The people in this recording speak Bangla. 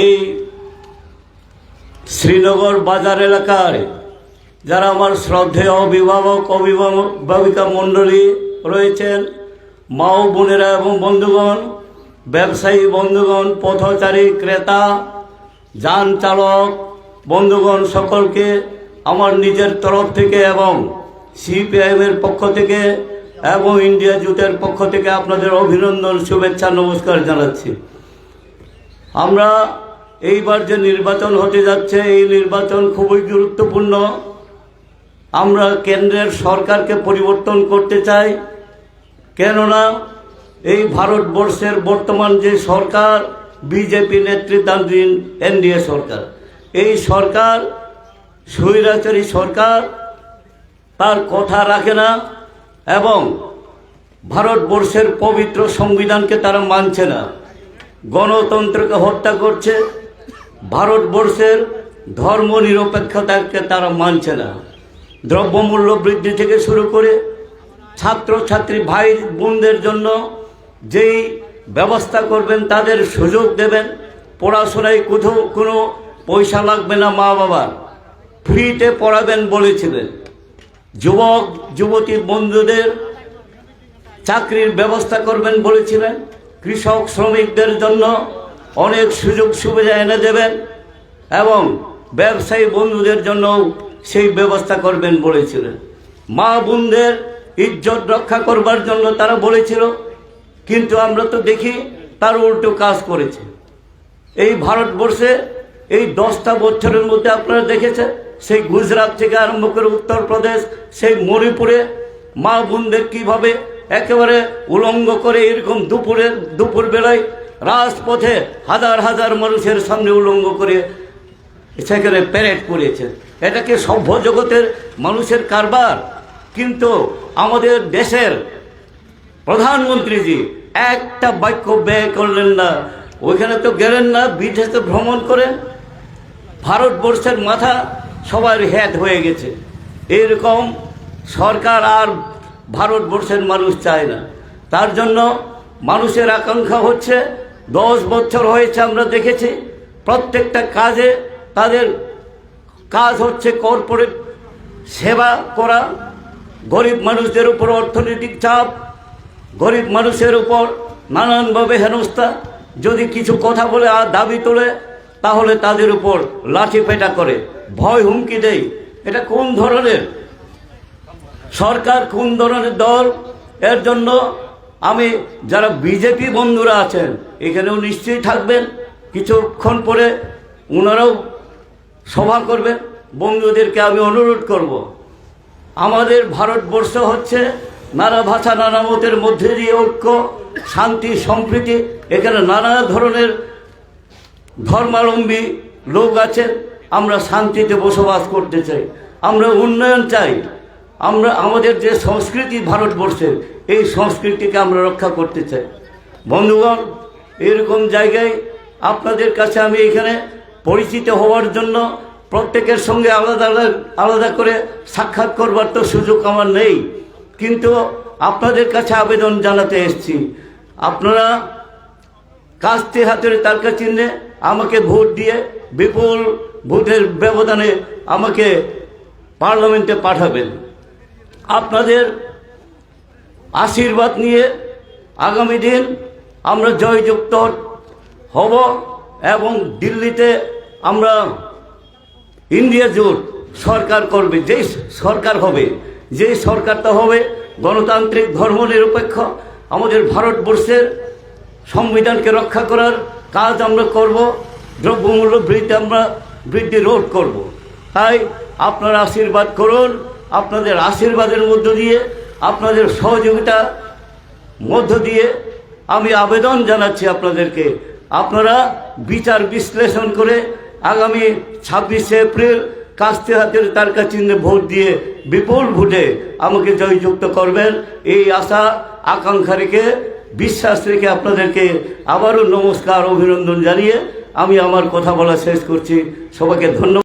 এই শ্রীনগর বাজার এলাকার যারা আমার শ্রদ্ধেয় অভিভাবক, অভিভাবিকা মণ্ডলী রয়েছেন, মা ও বোনেরা এবং বন্ধুগণ, ব্যবসায়ী বন্ধুগণ, পথচারী ক্রেতা, যান চালক, বন্ধুগণ সকলকে আমার নিজের তরফ থেকে এবং সিপিআইএমের পক্ষ থেকে এবং ইন্ডিয়া জুটের পক্ষ থেকে আপনাদের অভিনন্দন, শুভেচ্ছা, নমস্কার জানাচ্ছি। আমরা এইবার যে নির্বাচন হতে যাচ্ছে, এই নির্বাচন খুবই গুরুত্বপূর্ণ। আমরা কেন্দ্রের সরকারকে পরিবর্তন করতে চাই। কেননা এই ভারতবর্ষের বর্তমান যে সরকার, বিজেপি নেতৃত্বাধীন এনডিএ সরকার। এই সরকার, স্বৈরাচারী সরকার, তার কথা রাখে না এবং ভারতবর্ষের পবিত্র সংবিধানকে তারা মানছে না। গণতন্ত্রকে হত্যা করছে। ভারতবর্ষের ধর্ম নিরপেক্ষতাকে তারা মানছে না। দ্রব্যমূল্য বৃদ্ধি থেকে শুরু করে ছাত্রছাত্রী, ভাই বোনদের জন্য যেই ব্যবস্থা করবেন, তাদের সুযোগ দেবেন। পড়াশোনায় কোথাও কোনো পয়সা লাগবে না মা বাবার ফ্রিতে পড়াবেন বলেছিলেন। যুবক, যুবতী বন্ধুদের চাকরির ব্যবস্থা করবেন বলেছিলেন। কৃষক শ্রমিকদের জন্য অনেক সুযোগ সুবিধা এনে দেবেন এবং ব্যবসায়ী বন্ধুদের জন্য সেই ব্যবস্থা করবেন বলেছিলেন। মা বোনদের ইজ্জত রক্ষা করবার জন্য তারা বলেছিল, কিন্তু আমরা তো দেখি তার উল্টো কাজ করেছে। এই ভারতবর্ষে এই দশটা বছরের মধ্যে আপনারা দেখেছেন, সেই গুজরাট থেকে আরম্ভ করে উত্তরপ্রদেশ, সেই মণিপুরে মা বোনদের কীভাবে একেবারে উলঙ্গ করে এরকম দুপুরে দুপুর বেলায় রাজপথে হাজার হাজার মানুষের সামনে উলঙ্গ করে সেখানে প্যারেড করেছে এটা কি সভ্য জগতের মানুষের কারবার। কিন্তু আমাদের দেশের প্রধানমন্ত্রীজি একটা বাক্য ব্যয় করলেন না। ওইখানে তো গেলেন না, বিদেশে ভ্রমণ করে ভারতবর্ষের মাথা সবার হ্যাট হয়ে গেছে। এরকম সরকার আর ভারতবর্ষের মানুষ চায় না। তার জন্য মানুষের আকাঙ্ক্ষা হচ্ছে, দশ বছর হয়েছে আমরা দেখেছি, প্রত্যেকটা কাজে তাদের কাজ হচ্ছে কর্পোরেট সেবা করা, গরিব মানুষদের উপর অর্থনৈতিক চাপ, গরিব মানুষের উপর নানানভাবে হেনস্থা। যদি কিছু কথা বলে আর দাবি তোলে, তাহলে তাদের উপর লাঠি পেটা করে। ভয় হুমকি দেয় এটা কোন ধরনের সরকার কোন ধরনের দল? এর জন্য আমি যারা বিজেপি বন্ধুরা আছেন, এখানেও নিশ্চয়ই থাকবেন। কিছুক্ষণ পরে ওনারাও সভা করবেন। বন্ধুদেরকে আমি অনুরোধ করব। আমাদের ভারতবর্ষ হচ্ছে নানা ভাষা, নানা মতের মধ্যে দিয়ে ঐক্য, শান্তি, সম্প্রীতি। এখানে নানা ধরনের ধর্মাবলম্বী লোক আছে আমরা শান্তিতে বসবাস করতে চাই। আমরা উন্নয়ন চাই। আমরা, আমাদের যে সংস্কৃতি ভারতবর্ষের, এই সংস্কৃতিকে আমরা রক্ষা করতে চাই। বন্ধুগণ, এরকম জায়গায় আপনাদের কাছে আমি এখানে পরিচিত হওয়ার জন্য প্রত্যেকের সঙ্গে আলাদা আলাদা আলাদা করে সাক্ষাৎ করবার তো সুযোগ আমার নেই। কিন্তু আপনাদের কাছে আবেদন জানাতে এসেছি। আপনারা কাস্তে হাতের তারকা চিহ্নে আমাকে ভোট দিয়ে বিপুল ভোটের ব্যবধানে আমাকে পার্লামেন্টে পাঠাবেন। আপনাদের আশীর্বাদ নিয়ে আগামী দিন আমরা জয়যুক্ত হব এবং দিল্লিতে আমরা ইন্ডিয়া জোট সরকার করবে, যেই সরকার হবে, যেই সরকারটা হবে গণতান্ত্রিক ধর্ম নিরপেক্ষ, আমাদের ভারতবর্ষের সংবিধানকে রক্ষা করার কাজ আমরা করব, দ্রব্যমূল্য বৃদ্ধি আমরা, বৃদ্ধি রোধ করব। তাই আপনারা আশীর্বাদ করুন আপনাদের আশীর্বাদের মধ্য দিয়ে, আপনাদের সহযোগিতা মধ্য দিয়ে আমি আবেদন জানাচ্ছি আপনাদেরকে। আপনারা বিচার বিশ্লেষণ করে আগামী ছাব্বিশে এপ্রিল কাস্তে হাতের তারকা চিহ্নে ভোট দিয়ে বিপুল ভোটে আমাকে জয়যুক্ত করবেন। এই আশা, আকাঙ্ক্ষা রেখে, বিশ্বাস রেখে আপনাদেরকে আবারও নমস্কার, অভিনন্দন জানিয়ে আমি আমার কথা বলা শেষ করছি। সবাইকে ধন্যবাদ।